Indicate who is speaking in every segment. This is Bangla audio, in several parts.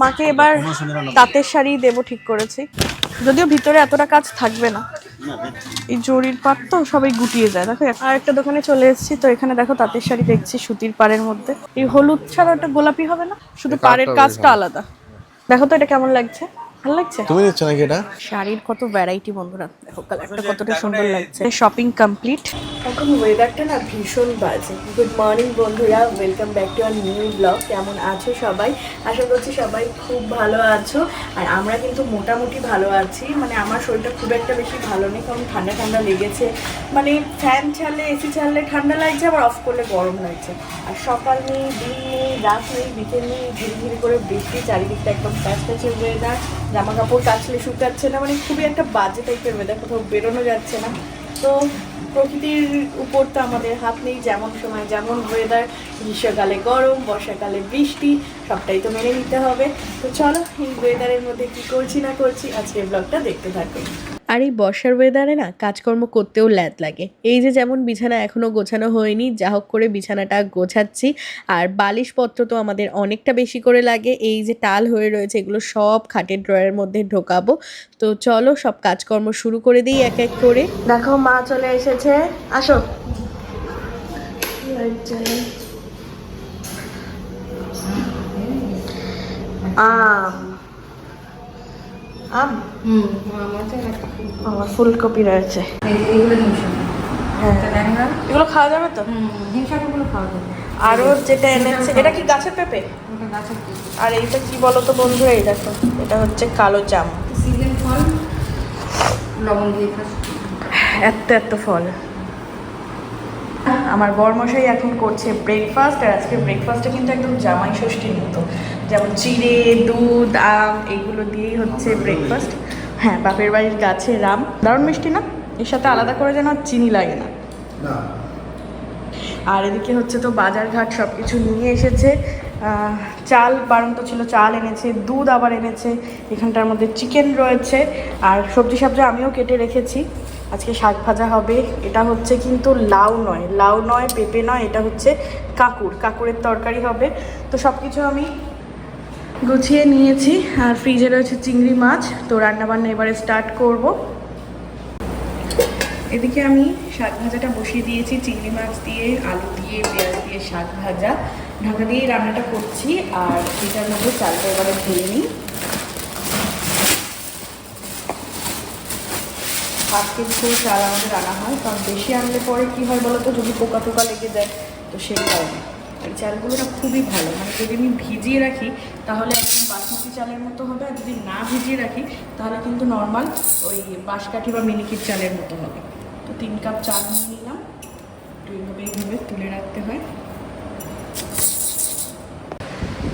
Speaker 1: মাকে এবার তাঁতের শাড়ি দেব ঠিক করেছি। যদিও ভিতরে এতটা কাজ থাকবে না। এই জরির পাট তো সবাই গুটিয়ে যায়। দেখো আর একটা দোকানে চলে এসেছি তো এখানে দেখো তাঁতের শাড়ি দেখছি সুতির পাড়ের মধ্যে। এই হলুদ ছাড়া ওটা গোলাপি হবে না? শুধু পাড়ের কাজটা আলাদা। দেখো তো এটা কেমন লাগছে? ভালো লাগছে?
Speaker 2: তুমি দিচ্ছ নাকি এটা?
Speaker 1: শাড়ির কত ভ্যারাইটি বন্ধুরা। দেখো কালারটা কতটা সুন্দর লাগছে। শপিং কমপ্লিট এখন ওয়েদারটা না ভীষণ বাজে। গুড মর্নিং বন্ধুরা। Welcome back to our new blog কেমন আছো সবাই? আশা করছি সবাই খুব ভালো আছো। আর আমরা কিন্তু মোটামুটি ভালো আছি। মানে আমার শরীরটা খুব একটা বেশি ভালো নেই কারণ ঠান্ডা ঠান্ডা লেগেছে। মানে ফ্যান ছাড়লে এসি ছাড়লে ঠান্ডা লাগছে আবার অফ করলে গরম লাগছে। আর সকাল নেই দিন নেই রাত নেই বিকেল নেই ধীরে ধীরে করে বৃষ্টি চারিদিকটা একদম প্যাচ প্যাচে ওয়েদার জামা কাপড় কাচলে শুকাচ্ছে না মানে খুবই একটা বাজে টাইপের ওয়েদার কোথাও বেরোনো যাচ্ছে না। তো প্রকৃতির উপর তো আমাদের হাত নেই, যেমন সময় যেমন ওয়েদার গ্রীষ্মকালে গরম, বর্ষাকালে বৃষ্টি, সবটাই তো মেনে নিতে হবে। তো চলো, এই ওয়েদারের মধ্যে কী করছি না করছি আজকে ব্লগটা দেখতে থাকুন আর এই বর্ষার ওয়েদারে না কাজকর্ম করতেও ল্যাদ লাগে। এই যে যেমন বিছানা এখনও গোছানো হয়নি, যা হোক করে বিছানাটা গোছাচ্ছি। আর বালিশপত্র তো আমাদের অনেকটা বেশি করে লাগে। এই যে টাল হয়ে রয়েছে, এগুলো সব খাটের ড্রয়ের মধ্যে ঢোকাবো। তো চলো সব কাজকর্ম শুরু করে দিই এক এক করে। দেখো, মা চলে এসেছে। আসো। আম আম? আমার ফুলকপি রয়েছে। হ্যাঁ। এগুলো খাওয়া যাবে তো? আরও যেটা এনেছে এটা কি গাছের পেঁপে? আর এইটা কি বলো তো বন্ধু এই দেখো এটা হচ্ছে কালো জাম।
Speaker 3: সিজন ফল লবণ দিয়ে
Speaker 1: এত এত ফল। আমার বরমশাই এখন করছে ব্রেকফাস্ট আর আজকে ব্রেকফাস্টটা কিন্তু একদম জামাই ষষ্ঠীর মতো যেমন চিড়ে দুধ আম এগুলো দিয়েই হচ্ছে ব্রেকফাস্ট হ্যাঁ বাপের বাড়ির গাছে রাম। দারুণ মিষ্টি না? এর সাথে আলাদা করে যেন চিনি লাগে না। আর এদিকে হচ্ছে তো বাজারঘাট সব কিছু নিয়ে এসেছে। চাল বারন্ত ছিল চাল এনেছে দুধ আবার এনেছে। এখানটার মধ্যে চিকেন রয়েছে। আর সবজি সবজি আমিও কেটে রেখেছি। আজকে শাক ভাজা হবে। এটা হচ্ছে কিন্তু লাউ নয়। লাউ নয়, পেঁপে নয়, এটা হচ্ছে কাকুর। কাকুরের তরকারি হবে। তো সব কিছু আমি গুছিয়ে নিয়েছি। আর ফ্রিজে রয়েছে চিংড়ি মাছ। তো রান্নাবান্না এবারে স্টার্ট করব। এদিকে আমি শাক ভাজাটা বসিয়ে দিয়েছি। চিংড়ি মাছ দিয়ে, আলু দিয়ে, পেঁয়াজ দিয়ে শাক ভাজা। ঢাকা দিয়ে রান্নাটা করছি। আর এটার মধ্যে চালটা এবারে ধুয়ে নিই। হাফ কেজি করে চাল আমাদের রান্না হয়, কারণ বেশি আনলে পরে কী হয় বলো তো যদি পোকা টোকা লেগে যায়, তো সেই কারণে। এই চালগুলো না খুবই ভালো। মানে যদি আমি ভিজিয়ে রাখি, তাহলে একদম বাসমতি চালের মতো হবে, আর যদি না ভিজিয়ে রাখি, তাহলে কিন্তু নর্মাল ওই বাঁশকাঠি বা মিনিকির চালের মতো হবে। তো তিন কাপ চাল নিয়ে নিলাম। এইভাবে এইভাবে তুলে রাখতে হয়।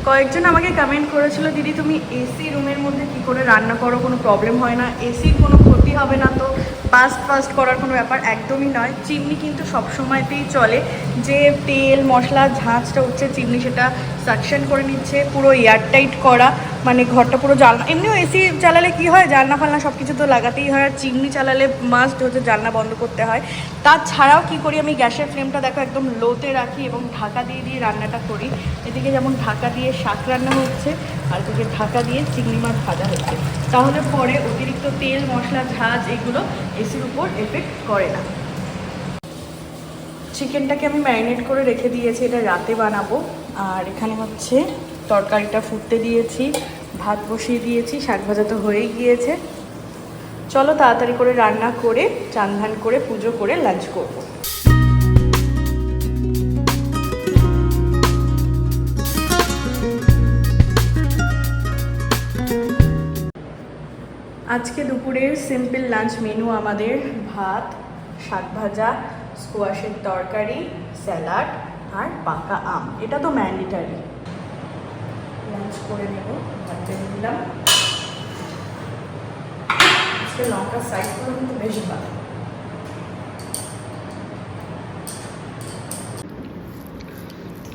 Speaker 1: কয়েকজন আমাকে কমেন্ট করেছিল, দিদি, তুমি এসি রুমের মধ্যে কি করে রান্না করো? কোনো প্রবলেম হয় না। এসির কোনো ক্ষতি হবে না তো? ফাস্ট ফাস্ট করার কোনো ব্যাপার একদমই নয়। চিমনি কিন্তু সব সময়তেই চলে। যে তেল, মশলা ঝাঁঝটা উঠছে, চিমনি সেটা সাকশন করে নিচ্ছে, পুরো এয়ারটাইট করা মানে ঘরটা পুরো জানলা এমনিও এসি চালালে কি হয়? জানলা ফালনা সব কিছু তো লাগাতেই হয়, আর চিমনি চালালে মাস্ট হচ্ছে জানলা বন্ধ করতে হয়। তাছাড়াও কি করি আমি? গ্যাসের ফ্লেমটা দেখো একদম লোতে রাখি এবং ঢাকা দিয়ে দিয়ে রান্নাটা করি। এদিকে যেমন ঢাকা দিয়ে শাক রান্না হচ্ছে, আর এদিকে ঢাকা দিয়ে চিংড়ি মাছ ভাজা হচ্ছে। তাহলে পরে অতিরিক্ত তেল, মশলা, ঝাঁজ এগুলো এসির উপর এফেক্ট করে না। চিকেনটাকে আমি ম্যারিনেট করে রেখে দিয়েছি, এটা রাতে বানাবো। আর এখানে হচ্ছে তরকারিটা ফুটতে দিয়েছি, ভাত বসিয়ে দিয়েছি, শাক ভাজা তো হয়ে গিয়েছে। চলো তাড়াতাড়ি করে রান্না করে, চান করে, পুজো করে লাঞ্চ করব। আজকে দুপুরের সিম্পল লাঞ্চ মেনু আমাদের ভাত শাক ভাজা স্কোয়াশের তরকারি স্যালাড আর পাকা আম। এটা তো ম্যান্ডেটারি লাঞ্চ করে নেব ভাত টেনে দিলাম আজকে লঙ্কার সাইজগুলো কিন্তু বেশ ভালো।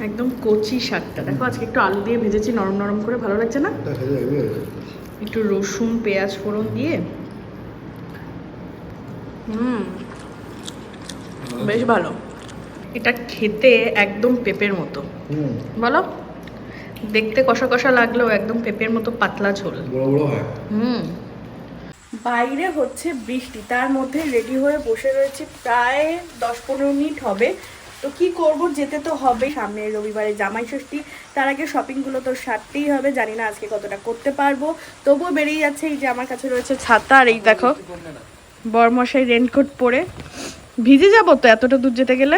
Speaker 1: একদম কচি শাকটা। দেখো আজকে একটু আলু দিয়ে ভেজেছি নরম নরম করে। ভালো লাগছে না? একটু রসুন পেঁয়াজ ফোড়ন দিয়ে। হুম বেশ ভালো। এটা খেতে একদম পেঁপের মতো। বলো? দেখতে কষা কষা লাগলেও একদম পেঁপের মতো পাতলা ঝোল।
Speaker 2: বড় বড়
Speaker 1: হুম। বাইরে হচ্ছে বৃষ্টি। তার মধ্যে রেডি হয়ে বসে রয়েছে। প্রায় দশ পনেরো মিনিট হবে। তো কি করব? যেতে তো হবে। সামনে রবিবারে জামাই ষষ্ঠী তার আগে শপিংগুলো তো সারতেই হবে। জানি না আজকে কতটা করতে পারব। তবুও বেরিয়ে যাচ্ছে। এই যে আমার কাছে রয়েছে ছাতা আর এই দেখো বরমশাই রেনকোট পরে। ভিজে যাব তো এতটা দূর যেতে গেলে?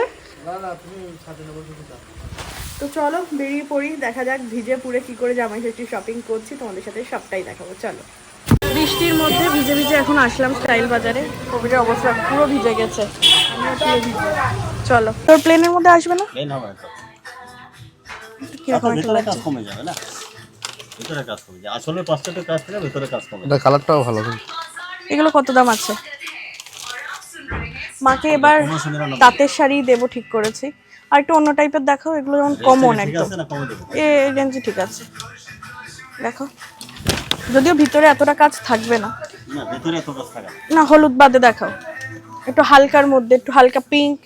Speaker 1: তো চলো বেরিয়ে পড়ি। দেখা যাক ভিজে পুরে কি করে জামাই ষষ্ঠী শপিং করছি। তোমাদের সাথে সবটাই দেখাবো। চলো। বৃষ্টির মধ্যে ভিজে ভিজে এখন আসলাম স্টাইল বাজারে। কবিরের অবস্থা পুরো ভিজে গেছে। চলো। তোর প্লেনের মধ্যে আসবে না?
Speaker 4: প্লেন হবে তো।
Speaker 1: কীরকম একটা লাগছে?
Speaker 4: কমে যাবে না? ভিতরে কাজ কমে যাবে। আসলে পাঁচটাতে কাজ করে ভিতরে কাজ কমে
Speaker 2: এটা কালারটাও ভালো
Speaker 1: এগুলো কত দাম আছে? মাকে এবার তাঁতের শাড়ি দেবো ঠিক করেছি। আর একটু অন্য টাইপের দেখো এগুলো যেমন কমন একদম। এ রেঞ্জে ঠিক আছে। দেখো। যদিও ভিতরে এতটা কাজ থাকবে না।
Speaker 4: না ভিতরে এত কাজ থাকে। না।
Speaker 1: না হলুদ বাদে দেখাও। একটু হালকার মধ্যে একটু হালকা পিঙ্ক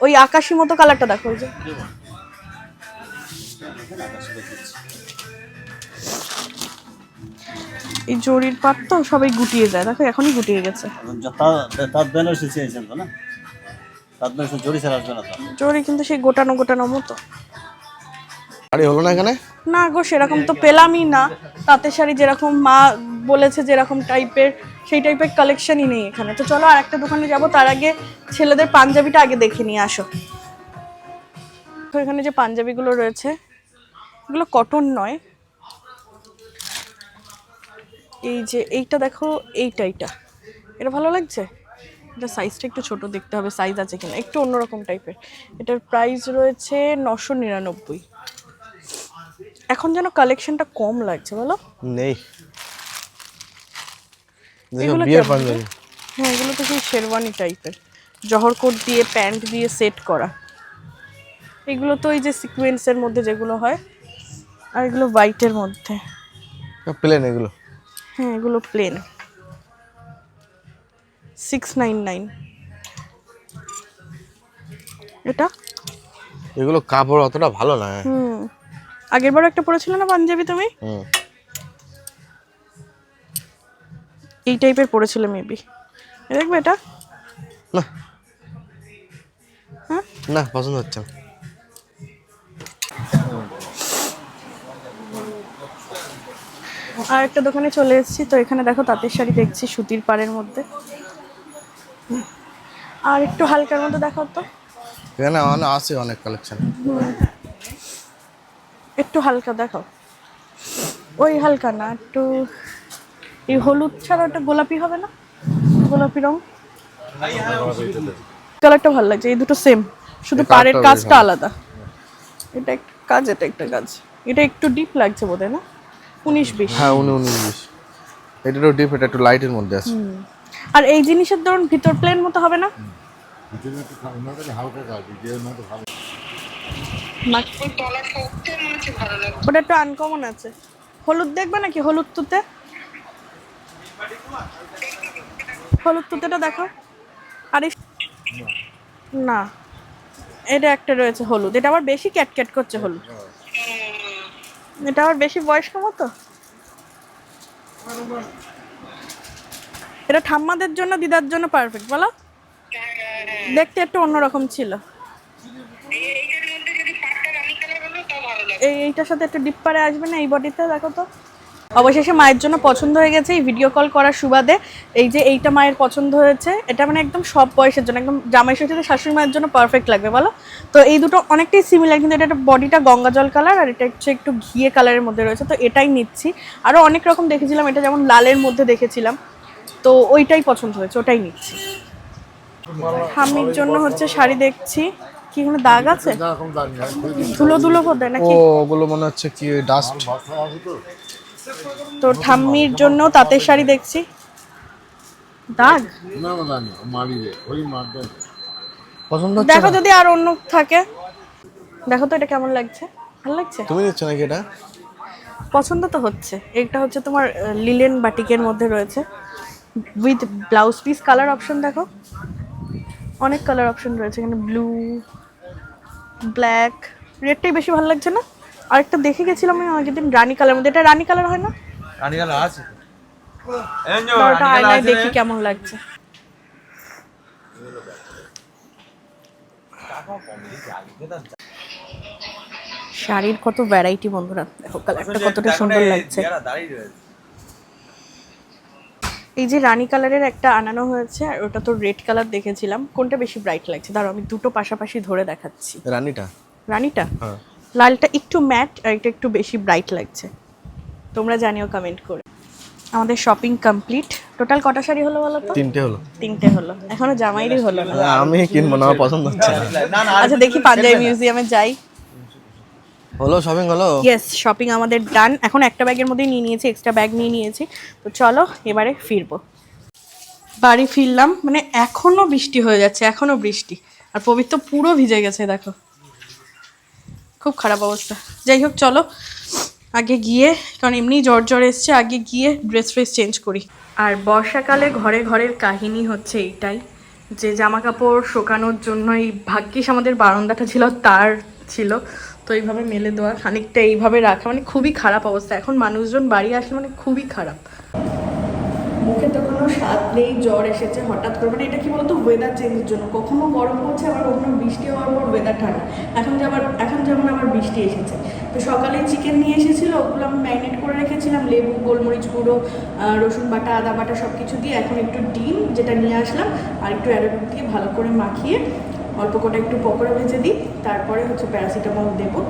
Speaker 1: ওই আকাশি মতো কালারটা দেখো ওই যে। এই জরির পাট তো সবাই গুটিয়ে যায় দেখো এখনই গুটিয়ে গেছে। জরি কিন্তু সেই গোটানো গোটানো মতো।
Speaker 2: শাড়ি হলো না এখানে?
Speaker 1: না গো, সেরকম তো পেলামই না। তাঁতের শাড়ি যেরকম মা বলেছে যেরকম টাইপের সেই টাইপের কালেকশনই নেই এখানে। তো চলো আর একটা দোকানে যাব, তার আগে ছেলেদের পাঞ্জাবিটা আগে দেখে নিয়ে আসো। তো এখানে যে পাঞ্জাবিগুলো রয়েছে, এগুলো কটন নয়। এই যে এইটা দেখো, এইটা এইটা। এটা ভালো লাগছে? এটা সাইজটা একটু ছোট দেখতে হবে সাইজ আছে কিনা? একটু অন্যরকম টাইপের এটার প্রাইস রয়েছে নশো নিরানব্বই। এখন যেন কালেকশনটা কম লাগছে বলো?
Speaker 2: নেই।
Speaker 1: এগুলো
Speaker 2: বিয়ের পাঞ্জাবি।
Speaker 1: হ্যাঁ এগুলো তো সেই শেরওয়ানি টাইপের জহর কোট দিয়ে প্যান্ট দিয়ে সেট করা। এগুলো তো ওই যে সিকোয়েন্সের মধ্যে যেগুলো হয় আর এগুলো হোয়াইটের মধ্যে।
Speaker 2: প্লেন এগুলো?
Speaker 1: হ্যাঁ এগুলো প্লেন সিক্স নাইন নাইন এটা?
Speaker 2: এগুলো কাপড় অতটা ভালো না
Speaker 1: হুম। আগের বার একটা পরেছিলে না পাঞ্জাবি তুমি?
Speaker 2: হুম।
Speaker 1: এই টাইপের পরেছিল মেবি দেখবে এটা?
Speaker 2: না।
Speaker 1: হ্যাঁ?
Speaker 2: না পছন্দ হচ্ছে না।
Speaker 1: আর একটা দোকানে চলে এসেছি তো এখানে দেখো তাঁতের শাড়ি দেখছি সুতির পাড়ের মধ্যে। আর একটু হালকার মধ্যে দেখাও তো।
Speaker 2: এখানে আছে অনেক কালেকশন
Speaker 1: একটু হালকা দেখাও। ওই হালকা না একটু এই হলুদ ছাড়া ওটা গোলাপি হবে না? গোলাপি রং? কালারটা ভালো লাগছে এই দুটো সেম শুধু পাড়ের কাজটা আলাদা। এটা একটা কাজ এটা একটা কাজ। এটা একটু ডিপ লাগছে বোধহয় না? উনিশ বিশ।
Speaker 2: হ্যাঁ উনি উনি বিশ। এটা একটু ডিপ এটা একটু লাইটের মধ্যে আছে।
Speaker 1: আর এই জিনিসের ধরুন ভিতর প্লেন মতো হবে না? ওটা একটু আনকমন আছে। হলুদ দেখবে নাকি? হলুদ তুতে? হলুদ তুতেটা দেখো। আর না। এটা একটা রয়েছে হলুদ। এটা আবার বেশি ক্যাট ক্যাট করছে হলুদ। এটা আবার বেশি বয়স্ক মতো? এটা ঠাম্মাদের জন্য দিদার জন্য পারফেক্ট বলো। দেখতে একটু অন্যরকম ছিল। এইটার সাথে একটু ডিপ পারে আসবে না এই বডিতে দেখো তো। অবশেষে মায়ের জন্য পছন্দ হয়ে গেছে, এই ভিডিও কল করার সুবাদে। এই যে এইটা মায়ের পছন্দ হয়েছে, এটা মানে একদম সব বয়সের জন্য, একদম জামাই ষষ্ঠীতে শাশুড়ি মায়ের জন্য পারফেক্ট লাগবে, বলো? তো এই দুটো অনেকটাই সিমিলার কিন্তু এটা বডিটা গঙ্গা জল কালার আর এটা হচ্ছে একটু ঘিয়ে কালারের মধ্যে রয়েছে, তো এটাই নিচ্ছি। আরও অনেক রকম দেখেছিলাম, এটা যেমন লালের মধ্যে দেখেছিলাম, তো ওইটাই পছন্দ হয়েছে, ওটাই নিচ্ছি। ঠাম্মির জন্য হচ্ছে শাড়ি দেখছি। কি কোনো দাগ আছে? ধুলো ধুলো বোধহয়
Speaker 2: ও ওগুলো মনে হচ্ছে কি ডাস্ট
Speaker 1: তো ঠাম্মির জন্য তাঁতের শাড়ি দেখছি। দাগ?
Speaker 2: পছন্দ হচ্ছে
Speaker 1: দেখো যদি আর অন্য থাকে। দেখো তো এটা কেমন লাগছে? ভালো লাগছে?
Speaker 2: তুমি নিচ্ছ নাকি এটা?
Speaker 1: পছন্দ তো হচ্ছে। এটা হচ্ছে তোমার লিলেন বাটিকের মধ্যে রয়েছে। With blouse piece colour option দেখো। অনেক কালার অপশন রয়েছে। এখানে ব্লু ব্ল্যাক রেডটাই বেশি ভালো লাগছে না? আরেকটা দেখে গেছিলাম আমি আগের দিন রানী কালার মধ্যে এটা রানী কালার হয় না?
Speaker 2: রানীগাল আছে
Speaker 1: ওটা আয়নায় দেখি কেমন লাগছে। শাড়ির কত ভ্যারাইটি বন্ধুরা। দেখো কালারটা কতটা সুন্দর লাগছে। এই যে রানী কালারের একটা আনানো হয়েছে আর ওটা তো রেড কালার দেখেছিলাম। কোনটা বেশি ব্রাইট লাগছে? দাঁড়াও আমি দুটো পাশাপাশি ধরে দেখাচ্ছি।
Speaker 2: রানীটা?
Speaker 1: রানীটা?
Speaker 2: হ্যাঁ।
Speaker 1: লালটা একটু ম্যাট আর এটা একটু বেশি ব্রাইট লাগছে। তোমরা জানিও কমেন্ট করে। আমাদের শপিং কমপ্লিট টোটাল কটা শাড়ি হলো বলো তো?
Speaker 2: তিনটে হলো।
Speaker 1: তিনটে হলো। এখনও জামাইরই হলো না।
Speaker 2: আমি কিনবো না পছন্দ হচ্ছে না।
Speaker 1: আচ্ছা দেখি পাঞ্জাবি মিউজিয়ামে যাই।
Speaker 2: হলো শপিং হলো?
Speaker 1: ইয়েস শপিং আমাদের ডান এখন একটা ব্যাগের মধ্যেই নিয়ে নিয়েছি এক্সট্রা ব্যাগ নিয়ে নিয়েছি। তো চলো, এবারে ফিরবো। বাড়ি ফিরলাম মানে এখনও বৃষ্টি হয়ে যাচ্ছে, এখনও বৃষ্টি। আর পবিত্র পুরো ভিজে গেছে, দেখো। খুব খারাপ অবস্থা। যাই হোক, চলো। আগে গিয়ে, কারণ এমনি জ্বর জ্বর এসছে, আগে গিয়ে ড্রেস ফ্রেস চেঞ্জ করি। আর বর্ষাকালে ঘরে ঘরের কাহিনী হচ্ছে এইটাই, যে জামা কাপড় শোকানোর জন্য এই ভাগ্যিস আমাদের বারান্দাটা ছিল, তার ছিল। তো এইভাবে মেলে দেওয়া, খানিকটা এইভাবে রাখা মানে খুবই খারাপ অবস্থা। এখন মানুষজন বাড়ি আসলে মানে খুবই খারাপ। মুখে তো কোনো স্বাদ নেই, জ্বর এসেছে হঠাৎ করে। মানে এটা কি বলতো ওয়েদার চেঞ্জের জন্য। কখনো গরম পড়ছে, আবার কখনো বৃষ্টি হওয়ার পর ওয়েদার ঠান্ডা। এখন যেমন এখন যেমন আবার বৃষ্টি এসেছে। তো সকালে চিকেন নিয়ে এসেছিল, ওগুলো আমি ম্যারিনেট করে রেখেছিলাম, লেবু, গোলমরিচ গুঁড়ো রসুন বাটা, আদা বাটা সব কিছু দিয়ে। এখন একটু ডিম, যেটা নিয়ে আসলাম, আর একটু অ্যারোট দিয়ে ভালো করে মাখিয়ে অল্প করে একটু পকোড়া ভেজে দিই, তারপরে হচ্ছে প্যারাসিটামল দেবো।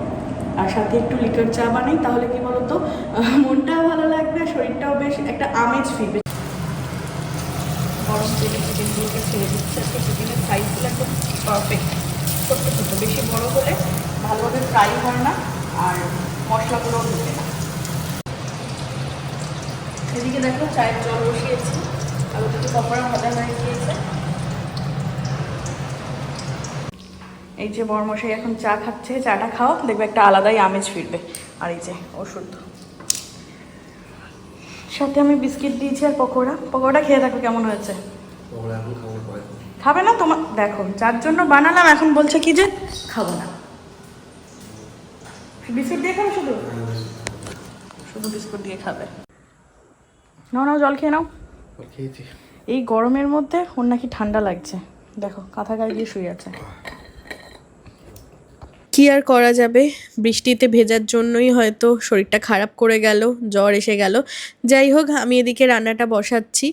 Speaker 1: আর সাথে একটু লিকার চা বানাই, তাহলে কি বলতো মনটাও ভালো লাগবে আর শরীরটাও বেশ একটা আমেজ ফিরবে গরম ছোট্ট ছোট্ট, বেশি বড় হলে ভালোভাবে ফ্রাই হয় না, আর মশলাগুলোও ঢুকে না। এদিকে দেখো, চায়ের জল বসিয়েছি। আর ওদিকে পকোড়া ভাজা হয়ে গিয়েছে। এই যে বরমশাই এখন চা খাচ্ছে চাটা খাও দেখবে একটা আলাদাই আমেজ ফিরবে। আর এই যে ওষুধ। সাথে আমি বিস্কিট দিয়েছি আর পকোড়া। পকোড়া খেয়ে দেখো কেমন হয়েছে। খাবে না তোমার দেখো যার জন্য বানালাম এখন বলছে কি যে খাব না। বিস্কুট দিয়ে খাবে শুধু? শুধু বিস্কুট দিয়ে খাবে। নাও নাও জল খেয়ে নাও। এই গরমের মধ্যে ওর নাকি ঠান্ডা লাগছে। দেখো কাঁথা গায়ে গিয়ে শুয়ে আছে। কি আর করা যাবে? বৃষ্টিতে ভেজার জন্যই হয়তো শরীরটা খারাপ করে গেল, জ্বর এসে গেল। যাই হোক, আমি এদিকে রান্নাটা বসাচ্ছি।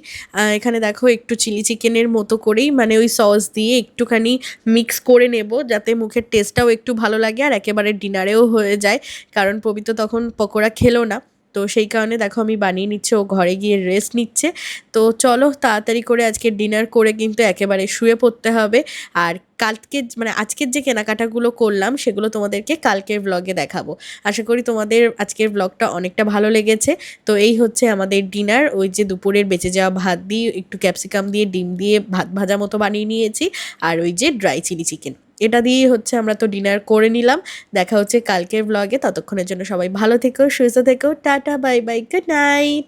Speaker 1: এখানে দেখো একটু চিলি চিকেনের মতো করেই মানে ওই সস দিয়ে একটুখানি মিক্স করে নেব, যাতে মুখের টেস্টটাও একটু ভালো লাগে আর একেবারে ডিনারেও হয়ে যায়। কারণ পবিত্র তখন পকোড়া খেলো না। তো সেই কারণে দেখো আমি বানিয়ে নিচ্ছে, ও ঘরে গিয়ে রেস্ট নিচ্ছে। তো চলো তাড়াতাড়ি করে আজকে ডিনার করে কিন্তু একেবারে শুয়ে পড়তে হবে। আর কালকে মানে আজকের যে কেনাকাটাগুলো করলাম, সেগুলো তোমাদেরকে কালকের ব্লগে দেখাবো। আশা করি তোমাদের আজকের ব্লগটা অনেকটা ভালো লেগেছে। তো এই হচ্ছে আমাদের ডিনার ওই যে দুপুরের বেঁচে যাওয়া ভাত দিয়ে, একটু ক্যাপসিকাম দিয়ে, ডিম দিয়ে ভাত ভাজা মতো বানিয়ে নিয়েছি। আর ওই যে ড্রাই চিলি চিকেন এটা দিয়েই হচ্ছে আমরা তো ডিনার করে নিলাম। দেখা হচ্ছে কালকের ব্লগে ততক্ষণের জন্য সবাই ভালো থেকো, সুস্থ থেকো। Tata bye bye good night